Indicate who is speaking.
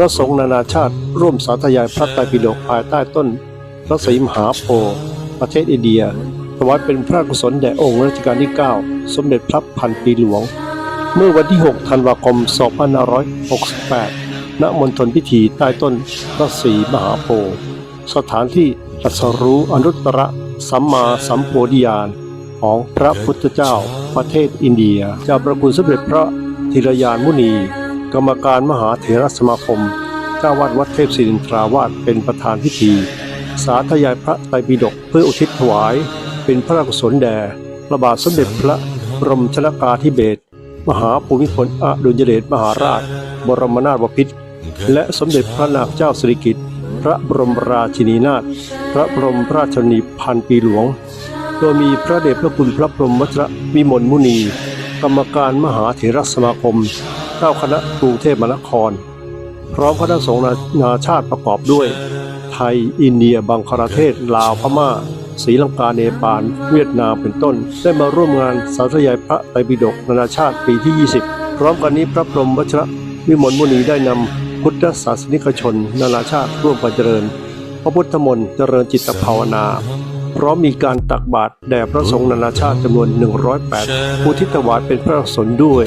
Speaker 1: พระสงฆ์นานาชาติร่วมสาธยายพระไตรปิฎกภายใต้ต้น พระศรีมหาโพธิ์ประเทศอินเดียถวายเป็นพระกุศลแด่องค์รัชกาลที่ 9 สมเด็จพระพันปีหลวง เมื่อวันที่ 6 ธันวาคม 2568 ณ มณฑลพิธีใต้ต้นพระศรีมหาโพธิ์สถานที่ตรัสรู้อนุตตรสัมมาสัมโพธิญาณของพระพุทธเจ้าประเทศอินเดียจ้าประคุณสมเด็จพระธีรยานมุนี กรรมการมหาเถรสมาคมเจ้าวัดวัดเทพศิรินทราวาสเป็นประธานพิธี สาธยายพระไตรปิฎกเพื่ออุทิศถวาย เป็นพระราชกุศลแด่พระบาทสมเด็จพระบรมชนกาธิเบศรมหาภูมิพลอดุลยเดชมหาราช บรมนาถบพิตรและสมเด็จพระนางเจ้าสิริกิติ์พระบรมราชินีนาถพระบรมราชนนีพันปีหลวงโดยมีพระเดชพระคุณพระพรหมวัชรวิมลมุนี กรรมการมหาเถรสมาคม เจ้าคณะกรุงเทพมหานคร พร้อมคณะสงฆ์นาชาติประกอบด้วย ไทย อินเดีย บังคลาเทศ ลาว พม่าศรีลังกา เนปาล เวียดนาม เป็นต้น ได้มาร่วมงานสาธยายพระไตรปิฎกนานาชาติปีที่ 20 พร้อมกันนี้พระพรหมวชระวิมลมุนีได้นำพุทธศาสนิกชน นานาชาติร่วมกันเจริญ พระพุทธมนต์เจริญจิตภาวนา พร้อมมีการตักบาตรแด่พระสงฆ์นานาชาติจำนวน 108 ผู้ทิตถวายเป็นพระสนด้วย